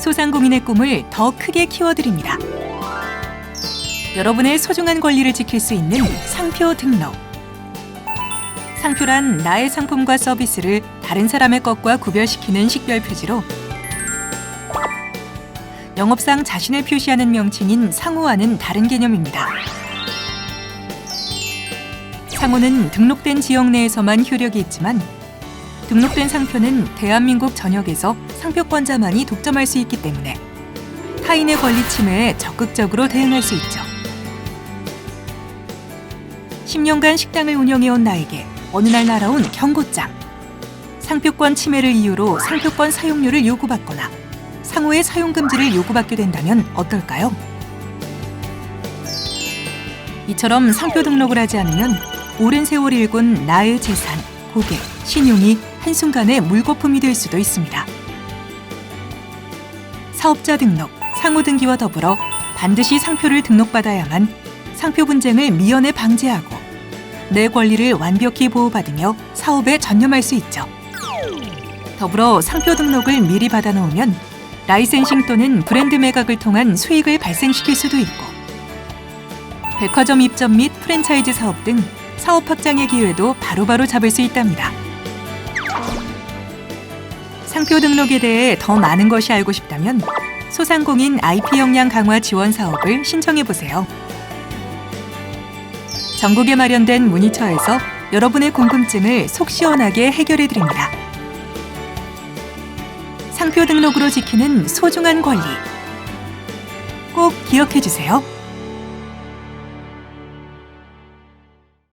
소상공인의 꿈을 더 크게 키워드립니다. 여러분의 소중한 권리를 지킬 수 있는 상표 등록. 상표란 나의 상품과 서비스를 다른 사람의 것과 구별시키는 식별 표지로 영업상 자신을 표시하는 명칭인 상호와는 다른 개념입니다. 상호는 등록된 지역 내에서만 효력이 있지만 등록된 상표는 대한민국 전역에서 상표권자만이 독점할 수 있기 때문에 타인의 권리 침해에 적극적으로 대응할 수 있죠. 10년간 식당을 운영해온 나에게 어느 날 날아온 경고장. 상표권 침해를 이유로 상표권 사용료를 요구받거나 상호의 사용 금지를 요구받게 된다면 어떨까요? 이처럼 상표 등록을 하지 않으면 오랜 세월 일군 나의 재산, 고객, 신용이 한순간에 물거품이 될 수도 있습니다. 사업자 등록, 상호 등기와 더불어 반드시 상표를 등록받아야만 상표 분쟁을 미연에 방지하고 내 권리를 완벽히 보호받으며 사업에 전념할 수 있죠. 더불어 상표 등록을 미리 받아놓으면 라이센싱 또는 브랜드 매각을 통한 수익을 발생시킬 수도 있고 백화점 입점 및 프랜차이즈 사업 등 사업 확장의 기회도 바로바로 잡을 수 있답니다. 상표 등록에 대해 더 많은 것이 알고 싶다면 소상공인 IP 역량 강화 지원 사업을 신청해 보세요. 전국에 마련된 문의처에서 여러분의 궁금증을 속 시원하게 해결해 드립니다. 상표 등록으로 지키는 소중한 권리. 꼭 기억해 주세요.